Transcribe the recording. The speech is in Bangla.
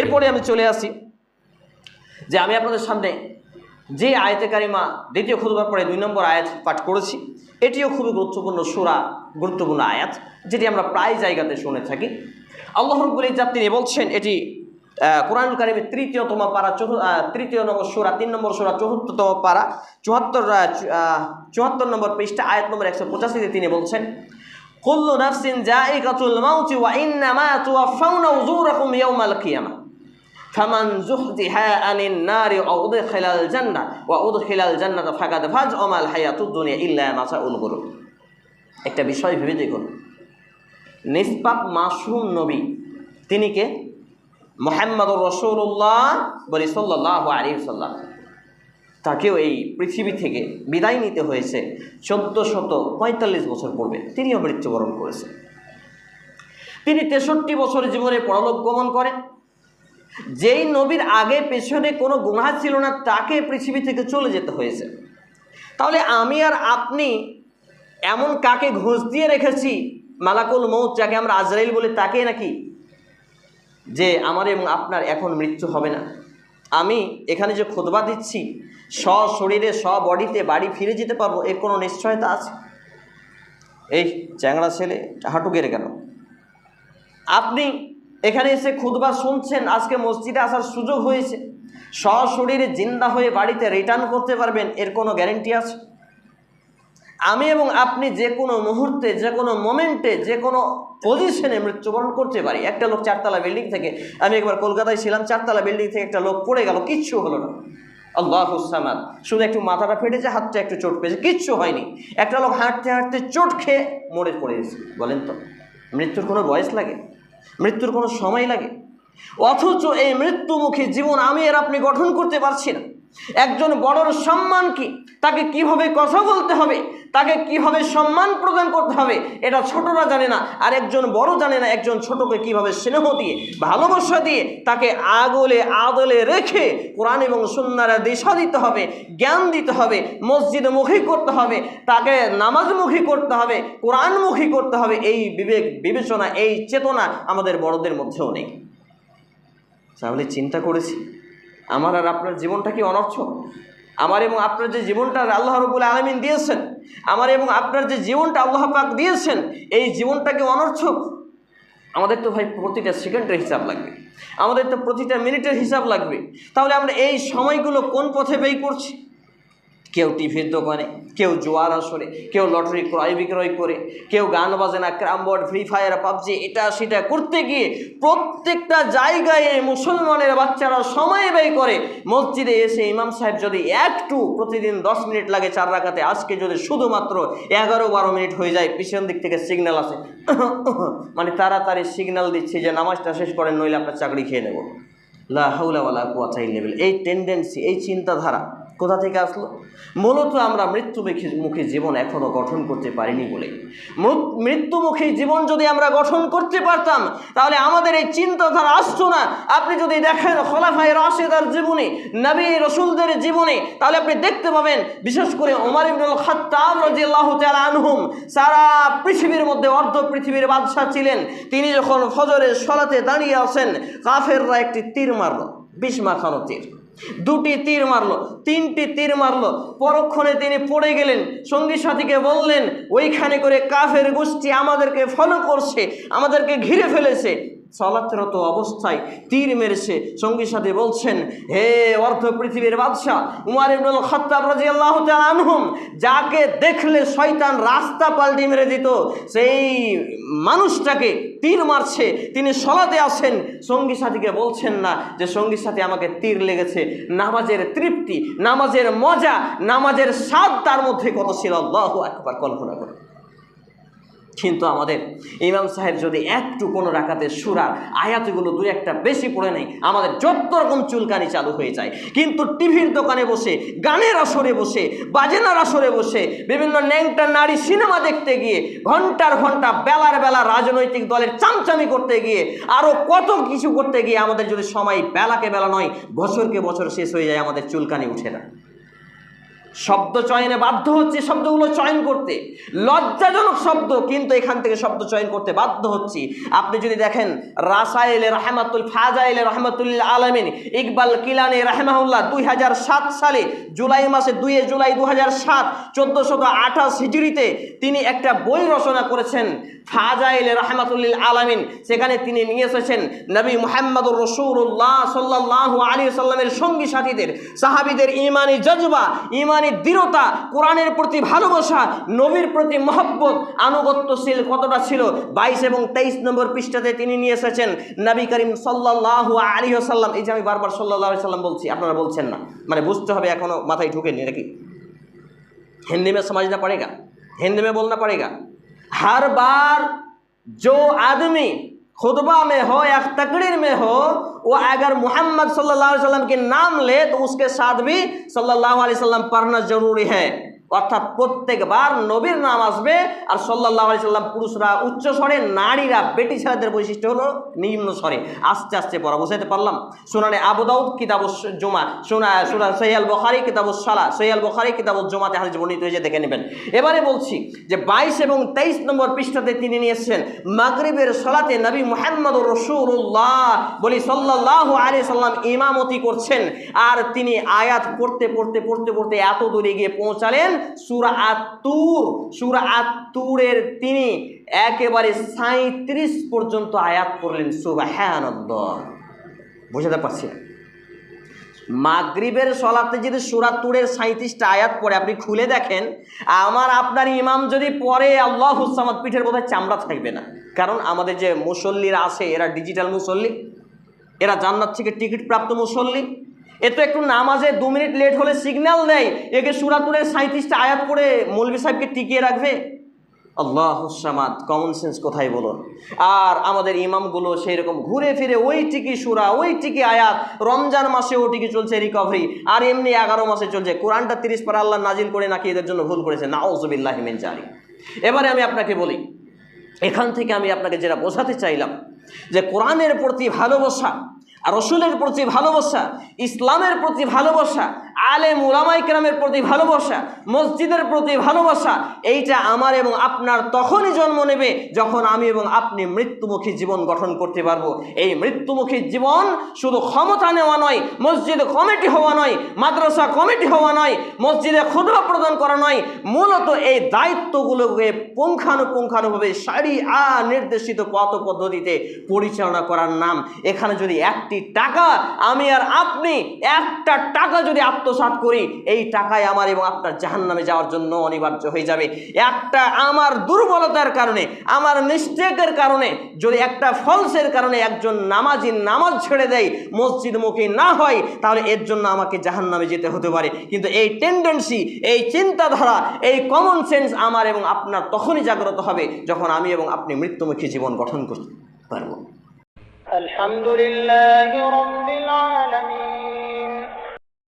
এরপরে আমি চলে আসি যে আমি আপনাদের সামনে যে আয়তে কারিমা দ্বিতীয় খুদবার পরে দুই নম্বর আয়াত পাঠ করেছি, এটিও খুবই গুরুত্বপূর্ণ, সুরা, গুরুত্বপূর্ণ আয়াত, যেটি আমরা প্রায় জায়গাতে শুনে থাকি। আল্লাহ রব্বুল তিনি বলছেন এটি কোরআন কারিমের তৃতীয়তম পারা চতুর্থ তৃতীয় নম্বর সুরা, তিন নম্বর সুরা চতুর্থতম পারা, চুয়াত্তর চুয়াত্তর নম্বর পৃষ্ঠা, আয়াত নম্বর একশো পঁচাশিতে তিনি বলছেন কুল্লু নাফসিন জাইকাতুল মাউতি ওয়া ইন্নামা তুওয়াফাউনা উজুরাকুম ইয়াউমাল কিয়ামাহ ফামান জুহজিহা আনিন নারি ওয়া উদখিলাল জান্নাহ, ওয়া উদখিলাল জান্নাতা ফাকাদ ফাজ ওমাল হায়াতুদ দুনিয়া ইল্লা মাসাউল গুরুর একটা বিষয় ভেবে দেখুন। নিষ্পাপ মাসুম নবী, তিনি কে? মোহাম্মদ রসুল্লাহ বলি সাল্লাহ আলী সাল্লাম তাকেও এই পৃথিবী থেকে বিদায় নিতে হয়েছে চোদ্দ শত পঁয়তাল্লিশ বছর পূর্বে। তিনিও মৃত্যুবরণ করেছেন। তিনি তেষট্টি বছর জীবনে পরলোক গমন করেন। যেই নবীর আগে পেছনে কোনো গুণা ছিল না, তাকে পৃথিবী থেকে চলে যেতে হয়েছে। তাহলে আমি আর আপনি এমন কাকে ঘুষ দিয়ে রেখেছি, মালাকুল মৌত যাকে আমরা আজরাইল বলে তাকে নাকি? যে আমার এবং আপনার এখন মৃত্যু হবে না। আমি এখানে যে খোদবা দিচ্ছি স শরীরে স বডিতে বাড়ি ফিরে যেতে পারব, এর কোনো নিশ্চয়তা আছে? এই চ্যাংড়া ছেলে হাঁটু গেড়ে গেল। আপনি এখানে এসে খুদবা শুনছেন, আজকে মসজিদে আসার সুযোগ হয়েছে। সশরীরে জিন্দা হয়ে বাড়িতে রিটার্ন করতে পারবেন, এর কোনো গ্যারেন্টি আছে? আমি এবং আপনি যে কোনো মুহূর্তে, যে কোনো মোমেন্টে যে কোনো পজিশনে মৃত্যুবরণ করতে পারি। একটা লোক চারতলা বিল্ডিং থেকে, আমি একবার কলকাতায় ছিলাম, চারতলা বিল্ডিং থেকে একটা লোক পড়ে গেল, কিচ্ছু হলো না। আল্লাহ হুসামাদ শুধু একটু মাথাটা ফেটেছে, হাতটা একটু চোট পেয়েছে, কিচ্ছু হয়নি। একটা লোক হাঁটতে হাঁটতে চোট খেয়ে মরে পড়ে গেছে। বলেন তো, মৃত্যুর কোনো বয়স লাগে? মৃত্যুর কোনো সময় লাগে? অথচ এই মৃত্যুমুখী জীবন আমি আর আপনি গঠন করতে পারছি না। একজন বড়র সম্মান কি? তাকে কীভাবে কথা বলতে হবে? তাকে কীভাবে সম্মান প্রদান করতে হবে? এটা ছোটরা জানে না। আর একজন বড় জানে না, একজন ছোটকে কীভাবে স্নেহ দিয়ে, ভালোবাসা দিয়ে তাকে আগলে আদলে রেখে কোরআন এবং সুন্নারা দিশা দিতে হবে, জ্ঞান দিতে হবে মসজিদমুখী করতে হবে, তাকে নামাজমুখী করতে হবে কোরআনমুখী করতে হবে, এই বিবেক বিবেচনা, এই চেতনা আমাদের বড়দের মধ্যেও নেই। তাহলে চিন্তা করেছি। আমার আর আপনার জীবনটা কি অনর্থক? আমার এবং আপনার যে জীবনটা আল্লাহ রবুল আলমিন দিয়েছেন, আমার এবং আপনার যে জীবনটা আল্লাহ পাক দিয়েছেন, এই জীবনটা কি অনর্থক? আমাদের তো ভাই প্রতিটা সেকেন্ডের হিসাব লাগবে। আমাদের তো প্রতিটা মিনিটের হিসাব লাগবে। তাহলে আমরা এই সময়গুলো কোন পথে ব্যয় করছি? কেউ টিভির দোকানে, কেউ জোয়ার আসরে, কেউ লটারি ক্রয় বিক্রয় করে, কেউ গান বাজনা ক্রামবোর্ড ফ্রি ফায়ার, পাবজি, এটা সেটা করতে গিয়ে প্রত্যেকটা জায়গায় মুসলমানের বাচ্চারা সময় ব্যয় করে। মসজিদে এসে ইমাম সাহেব যদি একটু প্রতিদিন দশ মিনিট লাগে চার রাখাতে আজকে যদি শুধুমাত্র এগারো বারো মিনিট হয়ে যায়, পিছন দিক থেকে সিগন্যাল আসে। মানে তাড়াতাড়ি সিগন্যাল দিচ্ছে যে নামাজটা শেষ করেন, নইলে আপনার চাকরি খেয়ে নেব। লা হাউলাওয়ালা কুয়াচাই লেভেল এই টেন্ডেন্সি এই চিন্তাধারা কোথা থেকে আসলো? মূলত আমরা মৃত্যুমুখী মুখী জীবন এখনও গঠন করতে পারিনি বলে। মৃত- মৃত্যুমুখী জীবন যদি আমরা গঠন করতে পারতাম, তাহলে আমাদের এই চিন্তাধারা আসতো না। আপনি যদি দেখেন খোলাফাই রাশেদার জীবনে, নবী রসুলদের জীবনে, তাহলে আপনি দেখতে পাবেন, বিশেষ করে ওমর ইবনুল খাত্তাব রাদিয়াল্লাহু তাআলা আনহুম, সারা পৃথিবীর মধ্যে অর্ধ পৃথিবীর বাদশাহ ছিলেন। তিনি যখন ফজরের সলাতে দাঁড়িয়ে আছেন, কাফেররা একটি তীর মারল, বিষ মাখানো তীর। দুটি তীর মারলো, তিনটি তীর মারলো। পরক্ষণে তিনি পড়ে গেলেন, সঙ্গী সাথীকে বললেন, ওইখানে করে কাফের গোষ্ঠী আমাদেরকে ফলো করছে, আমাদেরকে ঘিরে ফেলেছে। সলাতরত অবস্থায় তীর মেরেছে। সঙ্গী সাথী বলছেন, হে অর্ধ পৃথিবীর বাদশাহ, উমার ইবনুল খাত্তাব রাদিয়াল্লাহু তাআলা আনহুম, যাকে দেখলে শয়তান রাস্তা পাল্টি মেরে দিত, সেই মানুষটাকে তীর মারছে। তিনি সলাতে আসেন। সঙ্গী সাথীকে বলছেন না যে সঙ্গী সাথী আমাকে তীর লেগেছে। নামাজের তৃপ্তি, নামাজের মজা, নামাজের স্বাদ তার মধ্যে কত ছিল? আল্লাহ একবার কল্পনা করে কিন্তু আমাদের ইমাম সাহেব যদি একটু কোনো রাখাতে সুরার আয়াতগুলো দু একটা বেশি পড়ে নেই আমাদের যত রকম চুলকানি চালু হয়ে যায়। কিন্তু টিভির দোকানে বসে, গানের আসরে বসে, বাজেনার আসরে বসে, বিভিন্ন ন্যাংটা নারী সিনেমা দেখতে গিয়ে, ঘণ্টার ঘণ্টা বেলার বেলা রাজনৈতিক দলের চামচামি করতে গিয়ে আরও কত কিছু করতে গিয়ে আমাদের যদি সময় বেলাকে বেলা নয়, বছরকে বছর শেষ হয়ে যায়, আমাদের চুলকানি উঠে না। শব্দ চয়নে বাধ্য হচ্ছে, শব্দগুলো চয়ন করতে। লজ্জাজনক শব্দ, কিন্তু এখান থেকে শব্দ চয়ন করতে বাধ্য হচ্ছি। আপনি যদি দেখেন, রাসাইলে রহমাতুল ফাজাইলে রহমাতুল্লাহ আলমিন, ইকবাল কিলানি রাহমাহুল্লাহ দুই হাজার সাত সালে, জুলাই মাসে দুই জুলাই দু হাজার সাত, চোদ্দোশত আঠাশ হিজড়িতে তিনি একটা বই রচনা করেছেন, ফাজাইলে রহমাতুল্লিল আলামিন। সেখানে তিনি নিয়ে এসেছেন, নবী মোহাম্মদুর রসুল্লাহ সাল্লাহ আলী সাল্লামের সঙ্গী সাথীদের, সাহাবিদের ইমানি জজবা, ইমানি দৃঢ়তা কোরআনের প্রতি ভালোবাসা নবীর প্রতি মহব্বত আনুগত্যশীল কতটা ছিল বাইশ এবং তেইশ নম্বর পৃষ্ঠাতে তিনি নিয়ে এসেছেন নবী করিম সাল্লাহ আলী সাল্লাম এই যে আমি বারবার সাল্লাহ আলি সাল্লাম বলছি আপনারা বলছেন না মানে বুঝতে হবে এখনও মাথায় ঢুকেনি নাকি हिंदी में समझना पड़ेगा हिंदी में बोलना पड़ेगा हर बार जो आदमी खुतबा में हो या तकरीर में हो, वो अगर मोहम्मद सल्लल्लाहु अलैहि वसल्लम के नाम ले तो उसके साथ भी सल्लल्लाहु अलैहि वसल्लम पढ़ना ज़रूरी है। অর্থাৎ প্রত্যেকবার নবীর নাম আসবে আর সাল্লাহ আলি সাল্লাম পুরুষরা উচ্চ স্বরে, নারীরা বেটি ছেলেদের বৈশিষ্ট্য হলো নিম্ন স্বরে। আস্তে আস্তে পড়া, বুঝাইতে পারলাম? সোনানে আবুদাউদ কিতাব জমা, সোনা সোনা সৈয়াল বখারি কিতাব সালা সৈয়াল বখারি কিতাব জমাতে হাদিস বর্ণিত হয়েছে, দেখে নেবেন। এবারে বলছি যে বাইশ এবং তেইশ নম্বর পৃষ্ঠাতে তিনি নিয়ে এসেছেন, মাগরিবের সলাতে নবী মোহাম্মদ রসুল্লাহ বলি সাল্লাহ আলি সাল্লাম ইমামতি করছেন। আর তিনি আয়াত পড়তে পড়তে পড়তে পড়তে এত দূরে গিয়ে পৌঁছালেন সুরা আত্তুর সুরা তিনি একেবারে সাঁত্রিশ পর্যন্ত আয়াত করলেন সুবাহানন্দ বুঝাতে পারছি মাগরিবের সলাতে যদি সুরাতুরের সাঁত্রিশটা আয়াত পড়ে, আপনি খুলে দেখেন, আমার আপনার ইমাম যদি পরে আল্লাহ হুসামাদ পিঠের বোধহয় চামড়া থাকবে না। কারণ আমাদের যে মুসল্লিরা আছে, এরা ডিজিটাল মুসল্লি। এরা জান্নাত থেকে টিকিট প্রাপ্ত মুসল্লি। এ তো একটু নামাজে দু মিনিট লেট হলে সিগন্যাল দেয় একে সুরাতুরের সাঁত্রিশটা আয়াত করে মৌলবী সাহেবকে টিকিয়ে রাখবে? আল্লাহ হুসামাদ কমন সেন্স কোথায় বলুন? আর আমাদের ইমামগুলো সেই রকম ঘুরে ফিরে ওই টিকি সুরা ওই টিকি আয়াত, রমজান মাসে ও টিকি চলছে রিকভারি আর এমনি এগারো মাসে চলছে। কোরআনটা তিরিশ পারা আল্লাহ নাজিল করে নাকি এদের জন্য ভুল করেছে? নাওজবিল্লাহ মিন জারি এবারে আমি আপনাকে বলি, এখান থেকে আমি আপনাকে যেটা বোঝাতে চাইলাম, যে কোরআনের প্রতি ভালোবাসা আর রসুলের প্রতি ভালোবাসা ইসলামের প্রতি ভালোবাসা আলে মুলামাই কেরামের প্রতি ভালোবাসা, মসজিদের প্রতি ভালোবাসা, এইটা আমার এবং আপনার তখনই জন্ম নেবে যখন আমি এবং আপনি মৃত্যুমুখী জীবন গঠন করতে পারব। এই মৃত্যুমুখী জীবন শুধু ক্ষমতা নেওয়া নয়, মসজিদে কমিটি হওয়া নয়, মাদ্রাসা কমিটি হওয়া নয়, মসজিদে খুদবা প্রদান করা নয়, মূলত এই দায়িত্বগুলোকে পুঙ্খানুপুঙ্খানুভাবে সারি আ নির্দেশিত পথ পদ্ধতিতে পরিচালনা করার নাম। এখানে যদি একটি টাকা, আমি আর আপনি একটা টাকা যদি আত্মসাত করি, এই টাকায় আমার এবং আপনার জাহান নামে যাওয়ার জন্য অনিবার্য হয়ে যাবে। একটা আমার দুর্বলতার কারণে, আমার মিস্টেকের কারণে, যদি একটা ফলসের কারণে একজন নামাজি নামাজ ছেড়ে দেয় মসজিদমুখী না হয়, তাহলে এর জন্য আমাকে জাহান নামে যেতে হতে পারে। কিন্তু এই টেন্ডেন্সি এই চিন্তাধারা, এই কমন সেন্স আমার এবং আপনার তখনই জাগ্রত হবে যখন আমি এবং আপনি মৃত্যুমুখী জীবন গঠন করতে পারব। আলহামদুলিল্লাহ